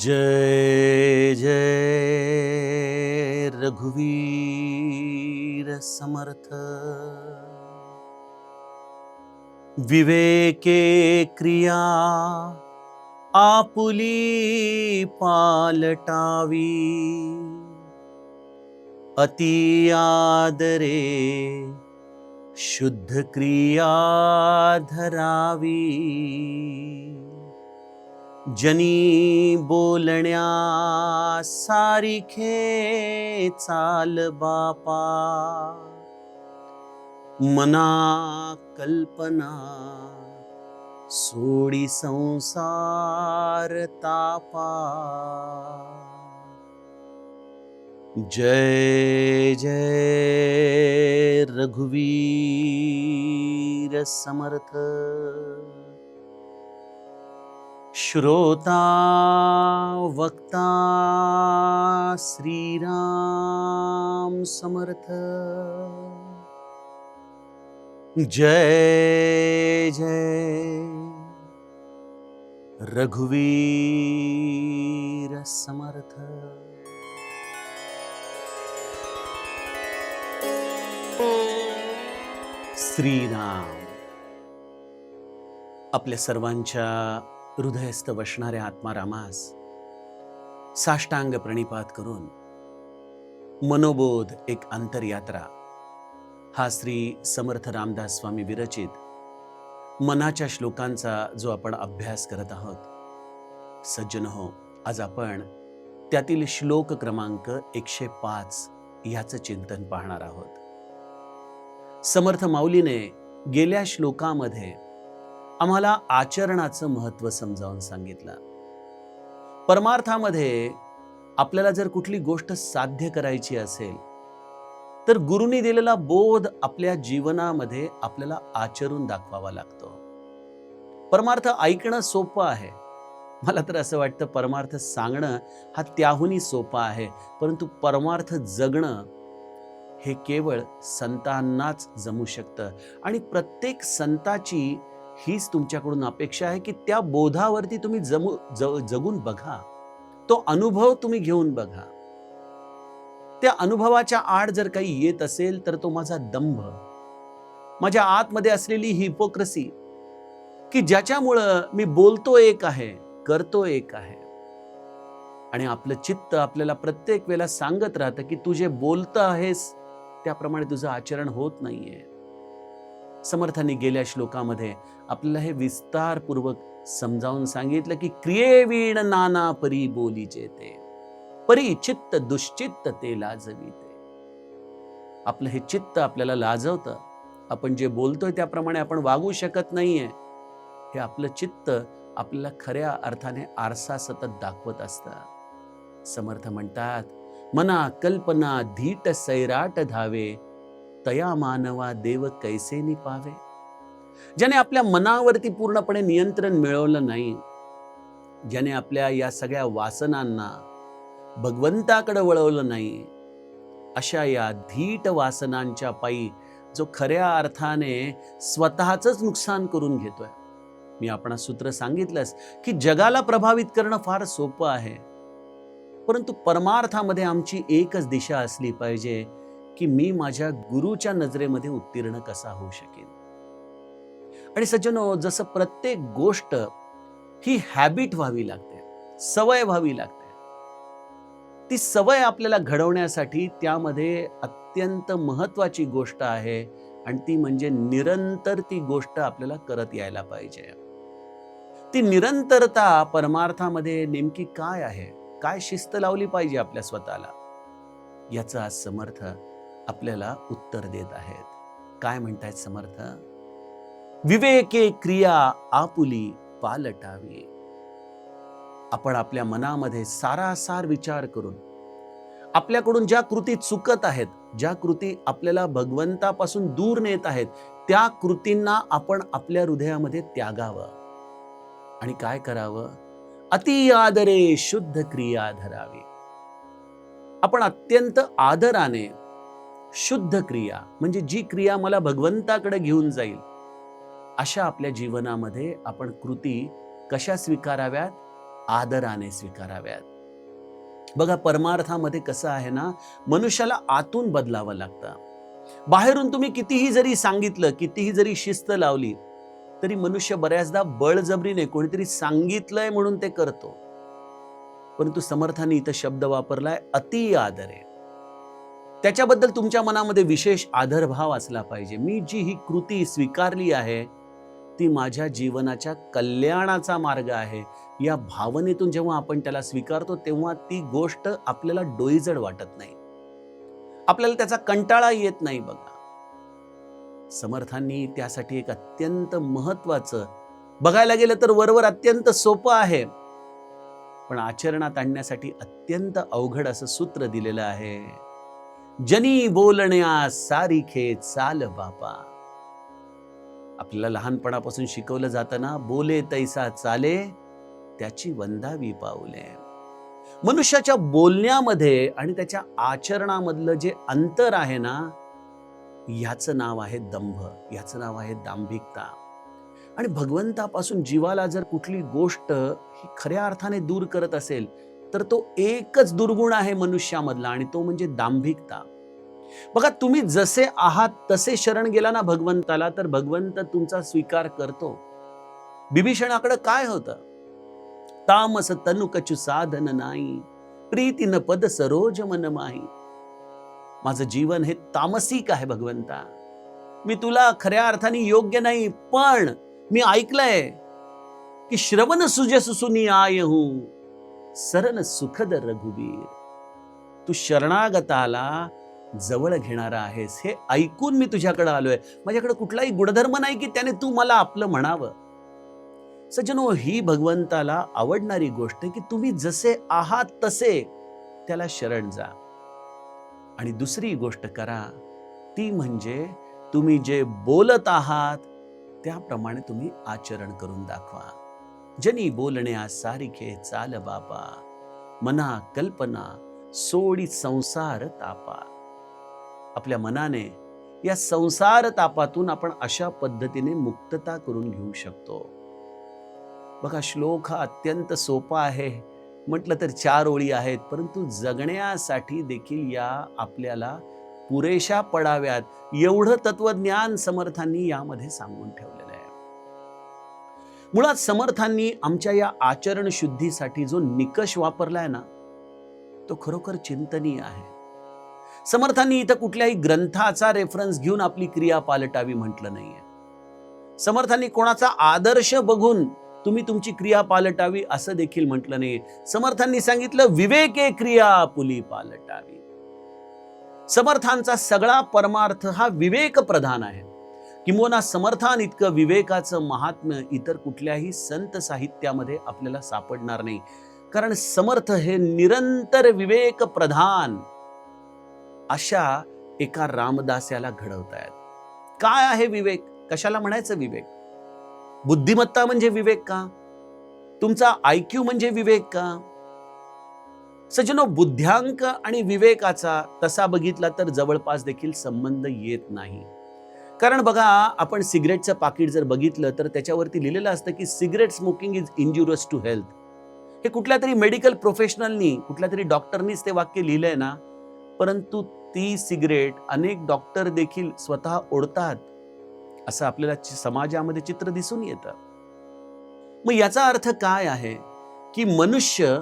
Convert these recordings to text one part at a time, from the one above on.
जय जय रघुवीर समर्थ। विवेके क्रिया आपुली पालटावी। अति आदरे शुद्ध क्रिया धरावी। जनी बोलण्या सारिखे चाल बापा. मना कल्पना सोडी संसार तापा. जय जय रघुवीर समर्थ. श्रोता वक्ता श्रीराम समर्थ। जय जय रघुवीर समर्थ। श्रीराम आपल्या सर्वांच्या हृदयस्थ बसणाऱ्या आत्मारामास साष्टांग प्रणिपात करून मनोबोध एक आंतरयात्रा हा श्री समर्थ रामदास स्वामी विरचित मनाच्या श्लोकांचा जो आपण अभ्यास करत आहोत. सज्जन हो आज आपण त्यातील श्लोक क्रमांक एकशे पाच याचं चिंतन पाहणार आहोत. समर्थ माऊलीने गेल्या श्लोकामध्ये आम्हाला आचरणाचं महत्त्व समजावून सांगितलं. परमार्थामध्ये आपल्याला जर कुठली गोष्ट साध्य करायची असेल तर गुरुनी दिलेला बोध आपल्या जीवनामध्ये आपल्याला आचरून दाखवावा लागतो. परमार्थ ऐकणं सोपं आहे. मला तर असं वाटतं परमार्थ सांगणं हा त्याहूनही सोपा आहे परंतु परमार्थ जगणं हे केवळ संतांनाच जमू शकतं. आणि प्रत्येक संताची हीच तुमच्याकडून अपेक्षा आहे की त्या बोधावरती तुम्ही जमू ज- जगून बघा. तो अनुभव तुम्ही घेऊन बघा. त्या अनुभवाच्या आड जर काही येत असेल तर तो माझा दंभ. माझ्या आतमध्ये असलेली हिपोक्रसी की ज्याच्यामुळं मी बोलतो एक आहे करतो एक आहे. आणि आपलं चित्त आपल्याला प्रत्येक वेळेला सांगत राहतं की तू जे बोलतं आहेस त्याप्रमाणे तुझं आचरण होत नाहीये. समर्थांनी गेल्या श्लोकामध्ये आपल्याला हे विस्तारपूर्वक समजावून सांगितलं की क्रियेवीण नाना परी बोलीचे ते परी चित्त दुश्चित्त ते लाजविते. आपलं हे चित्त आपल्याला लाजवतं. आपण जे बोलतोय त्याप्रमाणे आपण वागू शकत नाहीये. हे आपलं चित्त आपल्याला खऱ्या अर्थाने आरसा सतत दाखवत असतं. समर्थ म्हणतात मना कल्पना धीट सैराट धावे तया मानवा देव कैसे निपावे? ज्याने आपल्या मनावरती पूर्णपणे नियंत्रण मिळवलं नाही ज्याने आपल्या या सगळ्या वासनांना भगवंताकडे वळवलं नाही अशा या धीट वासनांच्या पायी जो खऱ्या अर्थाने स्वतःच नुकसान करून घेतोय. मी आपण सूत्र सांगितलंस की जगाला प्रभावित करणं फार सोपं आहे. परंतु परमार्थामध्ये आमची एकच दिशा असली पाहिजे की मी माझ्या गुरुच्या नजरेमध्ये उत्तीर्ण कसा होऊ शकेन? आणि सज्जनो जसं प्रत्येक गोष्ट ही हॅबिट व्हावी लागते सवय व्हावी लागते. ती सवय आपल्याला घडवण्यासाठी त्यामध्ये अत्यंत महत्वाची गोष्ट आहे आणि ती म्हणजे निरंतर ती गोष्ट आपल्याला करत यायला पाहिजे. ती निरंतरता परमार्थामध्ये नेमकी काय आहे? काय शिस्त लावली पाहिजे आपल्या स्वतःला? याचा आज समर्थ आपल्याला उत्तर देत आहेत. काय म्हणतायत समर्थ? विवेके क्रिया आपुली पालटावी. आपण आपल्या मनामध्ये सारासार विचार करून आपल्याकडून ज्या कृती चुकत आहेत ज्या कृती आपल्याला भगवंतापासून दूर नेत आहेत त्या कृतींना आपण आपल्या हृदयामध्ये त्यागावं. आणि काय करावं? अति आदरे शुद्ध क्रिया धरावी. आपण अत्यंत आदराने शुद्ध क्रिया म्हणजे जी क्रिया मला भगवंताकडे घेऊन जाईल अशा आपल्या जीवनामध्ये आपण कृती कशा स्वीकाराव्यात? आदराने स्वीकाराव्यात. बघा परमार्थामध्ये कसं आहे ना मनुष्याला आतून बदलावं लागतं. बाहेरून तुम्ही कितीही जरी सांगितलं कितीही जरी शिस्त लावली तरी मनुष्य बऱ्याचदा बळजबरीने कोणीतरी सांगितलंय म्हणून ते करतो. परंतु समर्थाने इथं शब्द वापरलाय अति आदर. आहे त्याच्याबद्दल तुमच्या मनामध्ये विशेष आदरभाव असला पाहिजे. मी जी ही कृती स्वीकारली आहे ती माझ्या जीवनाच्या कल्याणाचा मार्ग आहे. या भावनेतून जेव्हा आपण त्याला स्वीकारतो तेव्हा ती गोष्ट आपल्याला डोईजड वाटत नाही. आपल्याला त्याचा कंटाळा येत नाही बघा. समर्थांनी त्यासाठी एक अत्यंत महत्वाचं बघायला गेलं तर वरवर अत्यंत सोपं आहे पण आचरणात आणण्यासाठी अत्यंत अवघड असं सूत्र दिलेलं आहे. जनी बोलण्या सारिखे चाल बापा. आपल्याला लहानपणापासून शिकवलं जाताना बोले तैसा चाले त्याची वंदावी पावले मनुष्याच्या बोलण्यामध्ये आणि त्याच्या आचरणामधलं जे अंतर आहे ना याचं नाव आहे दंभ याचं नाव आहे दांभिकता. आणि भगवंतापासून जीवाला जर कुठली गोष्ट ही खऱ्या अर्थाने दूर करत असेल तर तो एकच दुर्गुण आहे मनुष्यामधला आणि तो म्हणजे दांभिकता. बघा तुम्ही जसे आहात तसे शरण गेला ना भगवंताला तर भगवंत तुमचा स्वीकार करतो. बिभीषणाकडे काय होतं? तामस तनु साधन नाही प्रीतीन पद सरोज मन माही. माझं जीवन हे तामसिक आहे भगवंता. मी तुला खऱ्या अर्थाने योग्य नाही पण मी ऐकलंय की श्रवण सुजसुसुनी आय हूं. सरण सुखद रघुवीर. तू शरणागताला जवळ घेणारा आहेस हे ऐकून मी तुझ्याकडे आलोय. माझ्याकडे कुठलाही गुणधर्म नाही की त्याने तू मला आपलं म्हणावं. सज्जनो ही भगवंताला आवडणारी गोष्ट की तुम्ही जसे आहात तसे त्याला शरण जा. आणि दुसरी गोष्ट करा ती म्हणजे तुम्ही जे बोलत आहात त्याप्रमाणे तुम्ही आचरण करून दाखवा. जनी बोलण्या सारिखे चाल बापा. मना कल्पना सोडी संसार तापा. आपल्या मनाने या संसार तापातून आपण अशा पद्धतीने मुक्तता करून घेऊ शकतो. बघा श्लोक हा अत्यंत सोपा आहे. म्हटलं तर चार ओळी आहेत परंतु जगण्यासाठी देखील या आपल्याला पुरेशा पडाव्यात. एवढं तत्वज्ञान समर्थांनी यामध्ये सांगून ठेवलं. मुळात समर्थांनी आमच्या या आचरण शुद्धीसाठी जो निकष वापरलाय ना तो खरोखर चिंतनीय आहे. समर्थांनी इथं कुठल्याही ग्रंथाचा रेफरन्स घेऊन आपली क्रिया पालटावी म्हटलं नाहीये. समर्थांनी कोणाचा आदर्श बघून तुम्ही तुमची क्रिया पालटावी असं देखील म्हटलं नाही समर्थांनी सांगितलं विवेके क्रिया पुली पालटावी. समर्थांचा सगळा परमार्थ हा विवेक प्रधान आहे. किंबोना समर्थान इतकं विवेकाचं महात्म्य इतर कुठल्याही संत साहित्यामध्ये आपल्याला सापडणार नाही. कारण समर्थ हे निरंतर विवेक प्रधान अशा एका रामदास्याला घडवतायत काय आहे विवेक? कशाला म्हणायचं विवेक? बुद्धिमत्ता म्हणजे विवेक का? तुमचा आयक्यू म्हणजे विवेक का? सजनो बुद्ध्यांक आणि विवेकाचा तसा बघितला तर जवळपास देखील संबंध येत नाही. कारण बघा आपण सिगरेटचं पाकिट जर बघितलं तर त्याच्यावरती लिहिलेलं असतं की cigarette smoking is injurious to health. हे कुठल्या तरी मेडिकल प्रोफेशनलनी कुठल्या तरी डॉक्टरनीच ते वाक्य लिहिलंय ना. परंतु ती सिगरेट अनेक डॉक्टर देखील स्वतः ओढतात असं आपल्याला समाजामध्ये चित्र दिसून येतं. मग याचा अर्थ काय आहे? की मनुष्य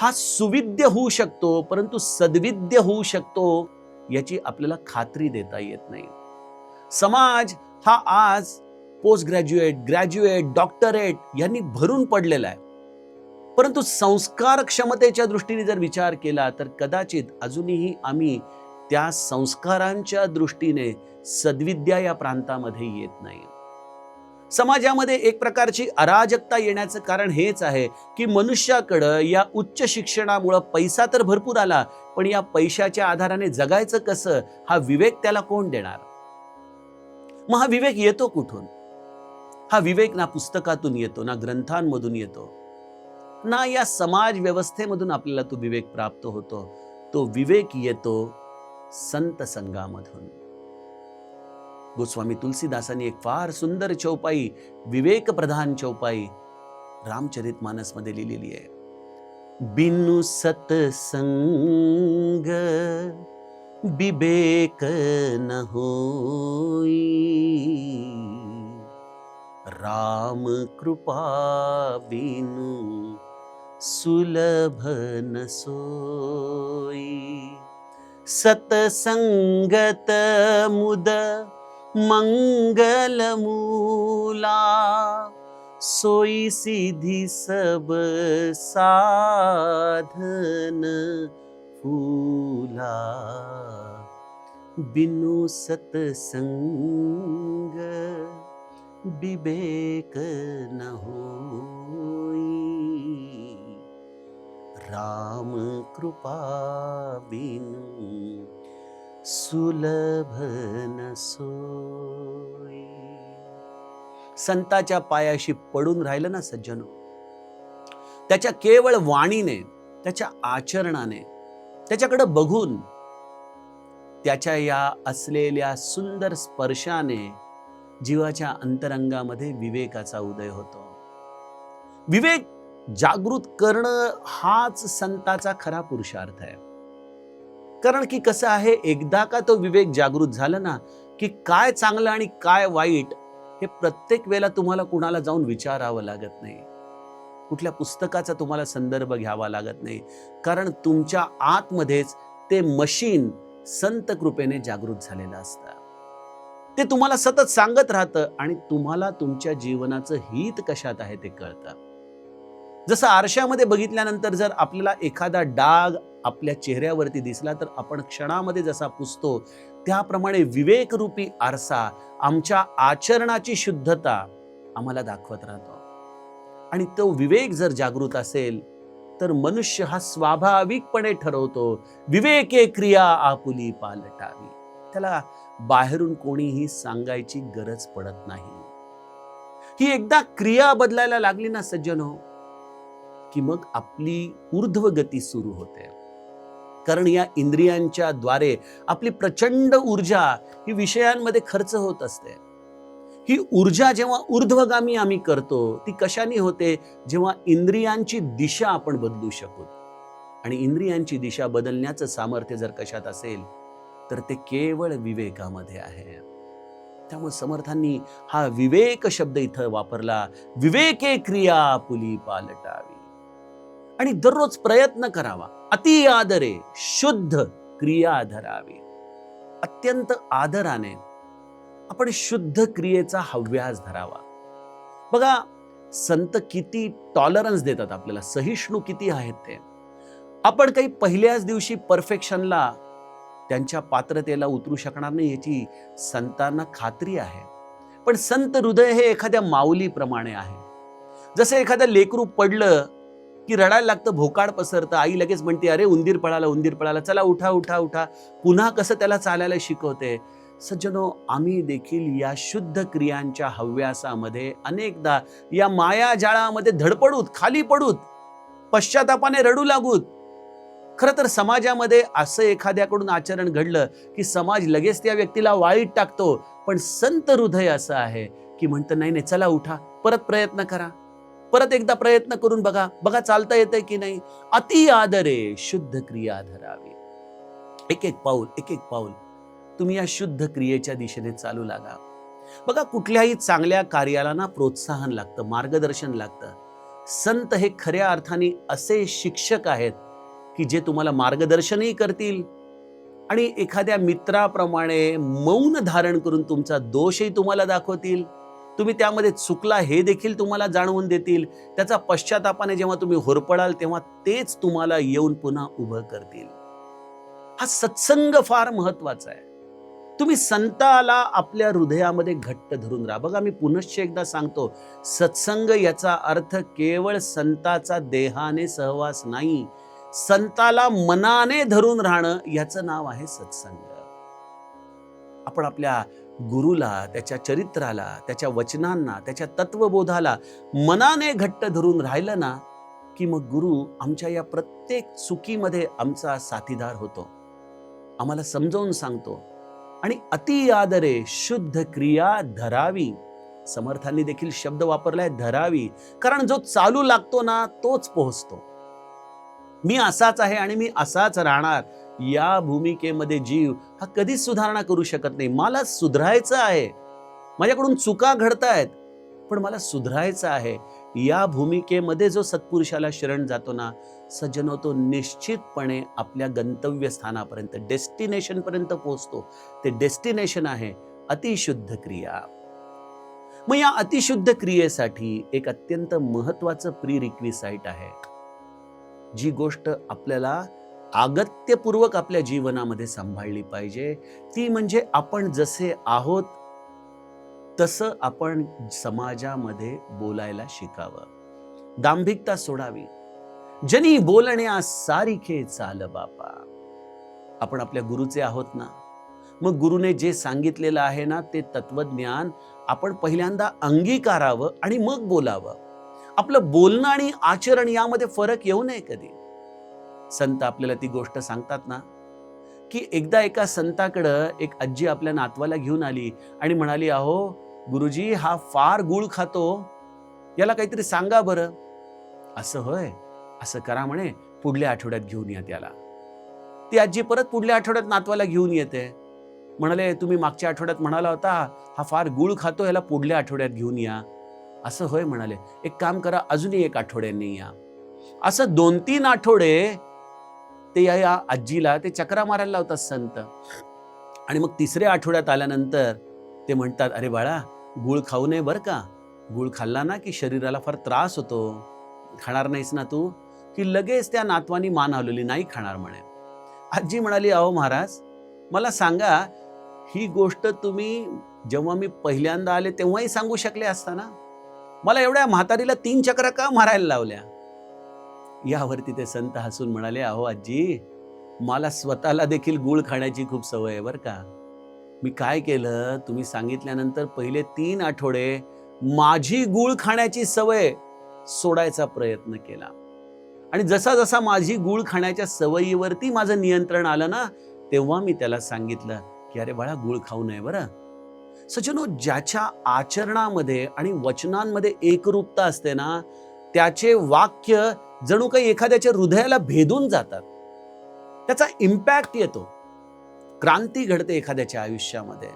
हा सुविद्य होऊ शकतो परंतु सद्विद्य होऊ शकतो याची आपल्याला खात्री देता येत नाही. समाज हा आज पोस्ट ग्रॅज्युएट ग्रॅज्युएट डॉक्टरेट यांनी भरून पडलेला आहे. परंतु संस्कार क्षमतेच्या दृष्टीने जर विचार केला तर कदाचित अजूनही आम्ही त्या संस्कारांच्या दृष्टीने सद्विद्या या प्रांतामध्ये येत नाही. समाजामध्ये एक प्रकारची अराजकता येण्याचं कारण हेच आहे की मनुष्याकडं या उच्च शिक्षणामुळं पैसा तर भरपूर आला पण या पैशाच्या आधाराने जगायचं कसं हा विवेक त्याला कोण देणार? मग हा विवेक येतो कुठून? हा विवेक ना पुस्तकातून येतो ना ग्रंथांमधून येतो ना या समाज व्यवस्थेमधून आपल्याला तो विवेक प्राप्त होतो. तो विवेक येतो संत संघामधून. गोस्वामी तुलसीदासांनी एक फार सुंदर चौपाई विवेक प्रधान चौपाई रामचरित मध्ये लिहिलेली आहे. बिनु सतसंग विवेक न होई राम कृपा बिनु सुलभ न सोई सतसंगत मुद मंगल मूला सोई सिधी सब साधन फूला। बिनु सतसंग विवेक न होई। राम कृपा बिनु सुलभ न सोई। संताच्या पायाशी पडून राहिलं ना सज्जनो त्याच्या केवळ वाणीने त्याच्या आचरणाने त्याच्याकडे बघून त्याच्या या असलेल्या सुंदर स्पर्शाने जीवाच्या अंतरंगामध्ये विवेकाचा उदय होतो. विवेक जागृत करणं हाच संताचा खरा पुरुषार्थ आहे. कारण की कसं आहे एकदा का तो विवेक जागृत झाला ना की काय चांगलं आणि काय वाईट हे प्रत्येक वेळेला तुम्हाला कुणाला जाऊन विचारावं लागत नाही. कुठल्या पुस्तकाचा तुम्हाला संदर्भ घ्यावा लागत नाही. कारण तुमच्या आतमध्येच ते मशीन संत कृपेने जागृत झालेलं असतं. ते तुम्हाला सतत सांगत राहतं आणि तुम्हाला तुमच्या जीवनाचं हित कशात आहे ते कळतं. जसं आरशामध्ये बघितल्यानंतर जर आपल्याला एखादा डाग आपल्या चेहऱ्यावरती दिसला तर आपण क्षणामध्ये जसा पुसतो त्याप्रमाणे विवेकरूपी आरसा आमच्या आचरणाची शुद्धता आम्हाला दाखवत राहतो. आणि तो विवेक जर जागृत असेल तर मनुष्य हा स्वाभाविकपणे ठरवतो विवेके क्रिया आपुली पालटावी. त्याला बाहेरून कोणीही सांगायची गरज पडत नाही. ही एकदा क्रिया बदलायला लागली ना सज्जन हो की मग आपली ऊर्ध्व गती सुरू होते. कारण या इंद्रियांच्या द्वारे आपली प्रचंड ऊर्जा ही विषयांमध्ये खर्च होत असते. ही ऊर्जा जेव्हा ऊर्ध्वगामी आम्ही करतो ती कशाने होते? जेव्हा इंद्रियांची दिशा आपण बदलू शकू. आणि इंद्रियांची दिशा बदलण्याचं सामर्थ्य जर कशात असेल तर ते केवळ विवेकामध्ये आहे. त्यामुळे समर्थांनी हा विवेक शब्द इथं वापरला. विवेके क्रिया पुली पालटावी. आणि दररोज प्रयत्न करावा. अति आदरे शुद्ध क्रिया धरावी. अत्यंत आदराने आपण शुद्ध क्रियेचा हव्यास धरावा. बघा संत किती टॉलरन्स देतात आपल्याला. सहिष्णू किती आहेत ते. आपण काही पहिल्याच दिवशी परफेक्शनला त्यांच्या पात्रतेला उतरू शकणार नाही याची संतांना खात्री आहे. पण संत हृदय हे एखाद्या माऊलीप्रमाणे आहे. जसं एखादं लेकरू पडलं की रडायला लागतं भोकाड पसरतं आई लगेच म्हणते अरे उंदीर पळाला उंदीर पळाला चला उठा उठा उठा. पुन्हा कसं त्याला चालायला शिकवते? सज्जनो आम्ही देखील या शुद्ध क्रियांच्या हव्यासामध्ये अनेकदा या माया जाळामध्ये धडपडूत खाली पडूत पश्चातापाने रडू लागूत. खरं तर समाजामध्ये असं एखाद्याकडून आचरण घडलं की समाज लगेच त्या व्यक्तीला वाईट टाकतो पण संत हृदय असं आहे की म्हणतं नाही नाही चला उठा परत प्रयत्न करा. परत एकदा प्रयत्न करून बघा बघा चालता येतंय की नाही. अति आदरे शुद्ध क्रिया धरावी. एक एक पाऊल एक एक पाऊल. तुम्ही या शुद्ध क्रियेच्या दिशेने चालू लागा. बघा कुठल्याही चांगल्या कार्याला ना प्रोत्साहन लागतं मार्गदर्शन लागतं. संत हे खऱ्या अर्थाने असे शिक्षक आहेत की जे तुम्हाला मार्गदर्शनही करतील. आणि एखाद्या मित्राप्रमाणे मौन धारण करून तुमचा दोषही तुम्हाला दाखवतील. तुम्ही त्यामध्ये चुकला हे देखील तुम्हाला जाणवून देतील. त्याचा पश्चातापाने जेव्हा तुम्ही होरपडाल तेव्हा तेच तुम्हाला येऊन पुन्हा उभं करतील. हा सत्संग फार महत्त्वाचा आहे. तुम्ही संताला आपल्या हृदयामध्ये घट्ट धरून राहा. बघा मी पुनश्च एकदा सांगतो सत्संग याचा अर्थ केवळ संताचा देहाने सहवास नाही. संताला मनाने धरून राहणं याचं नाव आहे सत्संग. आपण आपल्या गुरुला त्याच्या चरित्राला त्याच्या वचनांना त्याच्या तत्वबोधाला मनाने घट्ट धरून राहिलं ना की मग गुरु आमच्या या प्रत्येक चुकीमध्ये आमचा साथीदार होतो. आम्हाला समजावून सांगतो. आणि अति आदरे शुद्ध क्रिया धरावी. समर्थांनी देखील शब्द वापरलाय धरावी. कारण जो चालू लागतो ना तोच पोहोचतो. मी असाच आहे आणि मी असाच राहणार. या भूमिकेमध्ये जीव हा कधीच सुधारणा करू शकत नाही. मला सुधारायचं आहे. माझ्याकडून चुका घडतायत पण मला सुधारायचं आहे. या भूमिकेमध्ये जो सत्पुरुषाला शरण जातो ना सज्जनो तो निश्चितपणे आपल्या गंतव्यस्थानापर्यंत डेस्टिनेशनपर्यंत पोहोचतो. ते डेस्टिनेशन आहे अतिशुद्ध क्रिया. मग या अतिशुद्ध क्रियेसाठी एक अत्यंत महत्वाचं प्री रिक्विसाईट आहे. जी गोष्ट आपल्याला आगत्यपूर्वक आपल्या जीवनामध्ये सांभाळली पाहिजे ती म्हणजे आपण जसे आहोत तसं आपण समाजामध्ये बोलायला शिकावं. दांभिकता सोडावी. जनी बोलण्या सारिखे चाल बापा. आपण आपल्या गुरुचे आहोत ना? मग गुरुने जे सांगितलेलं आहे ना ते तत्वज्ञान आपण पहिल्यांदा अंगीकारावं आणि मग बोलावं. आपलं बोलणं आणि आचरण यामध्ये फरक येऊ नये कधी. संत आपल्याला ती गोष्ट सांगतात ना की एकदा एका संताकडं एक आजी आपल्या नातवाला घेऊन आली आणि म्हणाली अहो गुरुजी हा फार गुळ खातो. याला काहीतरी सांगा बरं. असं होय. असं करा म्हणे. पुढल्या आठवड्यात घेऊन या त्याला. ती आजी परत पुढल्या आठवड्यात नातवाला घेऊन येते. म्हणाले तुम्ही मागच्या आठवड्यात म्हणाला होता हा फार गुळ खातो याला पुढल्या आठवड्यात घेऊन या. असं होय म्हणाले. एक काम करा अजूनही एक आठवड्यांनी या. असं दोन तीन आठवडे ते या या आजीला ते चक्रा मारायला लावतात संत. आणि मग तिसऱ्या आठवड्यात आल्यानंतर ते म्हणतात अरे बाळा गुळ खाऊ नये बरं का? गुळ खाल्ला ना की शरीराला फार त्रास होतो. खाणार नाहीस ना तू? की लगेच त्या नातवानी मान हलवली नाही खाणार म्हणे. आजी म्हणाली अहो महाराज मला सांगा ही गोष्ट तुम्ही जेव्हा मी पहिल्यांदा आले तेव्हाही सांगू शकले असता ना? मला एवढ्या म्हातारीला तीन चक्रा का मारायला लावल्या? यावरती ते संत हसून म्हणाले अहो आजी मला स्वतःला देखील गुळ खाण्याची खूप सवय आहे बरं का. मी काय केलं? तुम्ही सांगितल्यानंतर पहिले तीन आठवडे माझी गुळ खाण्याची सवय सोडायचा प्रयत्न केला. आणि जसा जसा माझी गुळ खाण्याच्या सवयीवरती माझं नियंत्रण आलं ना तेव्हा मी त्याला सांगितलं की अरे बाळा गुळ खाऊ नये बरं. सजनो ज्याच्या आचरणामध्ये आणि वचनांमध्ये एकरूपता असते ना त्याचे वाक्य जणू काही एखाद्याच्या हृदयाला भेदून जातात. त्याचा इम्पॅक्ट येतो. क्रांती घडते एखाद्याच्या आयुष्यामध्ये.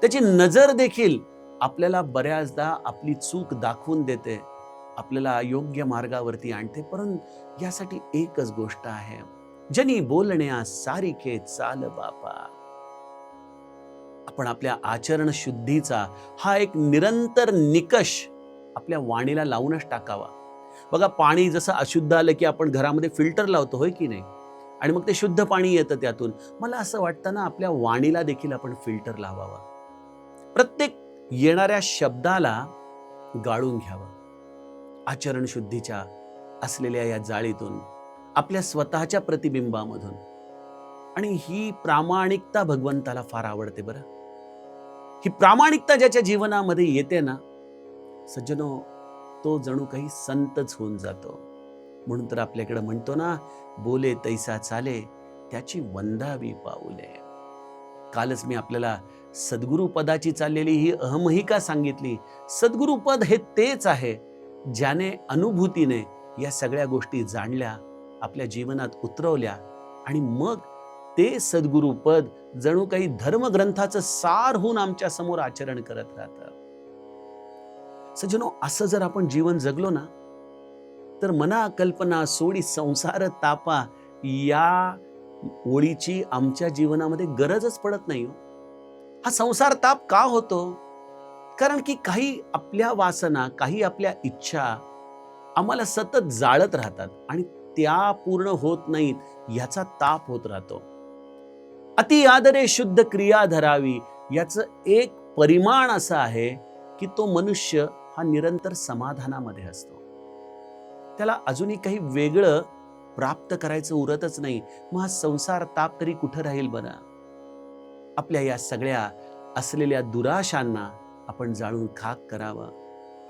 त्याची नजर देखील आपल्याला बऱ्याचदा आपली चूक दाखवून देते आपल्याला योग्य मार्गावरती आणते. परंतु यासाठी एकच गोष्ट आहे. जनी बोलण्या सारिखे चाल बापा. आपण आपल्या आचरण शुद्धीचा हा एक निरंतर निकष आपल्या वाणीला लावूनच टाकावा. बघा पाणी जसं अशुद्ध आलं की आपण घरामध्ये फिल्टर लावतो होय की नाही? आणि मग ते शुद्ध पाणी येतं त्यातून. मला असं वाटतं ना आपल्या वाणीला देखील आपण फिल्टर लावावा. प्रत्येक येणाऱ्या शब्दाला गाळून घ्यावं. आचरण शुद्धीच्या असलेल्या या जाळीतून आपल्या स्वतःच्या प्रतिबिंबामधून. आणि ही प्रामाणिकता भगवंताला फार आवडते बरं. ही प्रामाणिकता ज्याच्या जीवनामध्ये येते ना सज्जनो तो जणू काही संतच होऊन जातो. म्हणून तर आपल्याकडे म्हणतो ना बोले तैसा चाले त्याची वंदावी पाऊले. कालच मी आपल्याला सद्गुरु पदाची चाललेली ही अहमहिका सांगितली. सद्गुरु पद हे तेच आहे ज्याने अनुभूतीने या सगळ्या गोष्टी जाणल्या आपल्या जीवनात उतरवल्या आणि मग ते सद्गुरुपद जणू काही धर्मग्रंथाचं सार होऊन आमच्यासमोर आचरण करत राहतं. सजनो असं जर आपण जीवन जगलो ना तर मना कल्पना सोडी संसार तापा या ओळीची आमच्या जीवनामध्ये गरजच पडत नाही हो. हा संसार ताप का होतो? कारण की काही आपल्या वासना काही आपल्या इच्छा आम्हाला सतत जाळत राहतात आणि त्या पूर्ण होत नाहीत याचा ताप होत राहतो. अति आदरे शुद्ध क्रिया धरावी याचं एक परिमाण असं आहे की तो मनुष्य हा निरंतर समाधानामध्ये असतो. त्याला अजूनही काही वेगळं प्राप्त करायचं उरतच नाही. मग हा संसार ताप तरी कुठं राहील बरं? आपल्या या सगळ्या असलेल्या दुराशांना आपण जाळून खाक करावं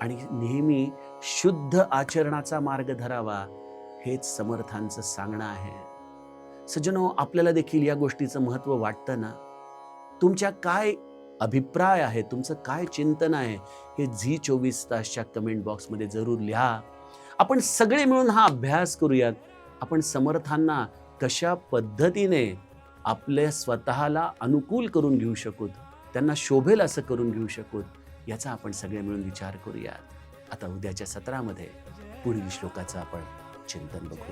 आणि नेहमी शुद्ध आचरणाचा मार्ग धरावा हेच समर्थांचं सांगणं आहे. सज्जनो आपल्याला देखील या गोष्टीचं महत्त्व वाटतं ना? तुमच्या काय अभिप्राय आहे? तुमचं काय चिंतन आहे? हे झी चोवीस तासच्या कमेंट बॉक्समध्ये जरूर लिहा. आपण सगळे मिळून हा अभ्यास करूयात. आपण समर्थांना कशा पद्धतीने आपल्या स्वतःला अनुकूल करून घेऊ शकू त्यांना शोभेल असं करून घेऊ शकू याचा आपण सगळे मिळून विचार करूयात. आता उद्याच्या सत्रामध्ये पुढील श्लोकाचं आपण चिंतन बघू.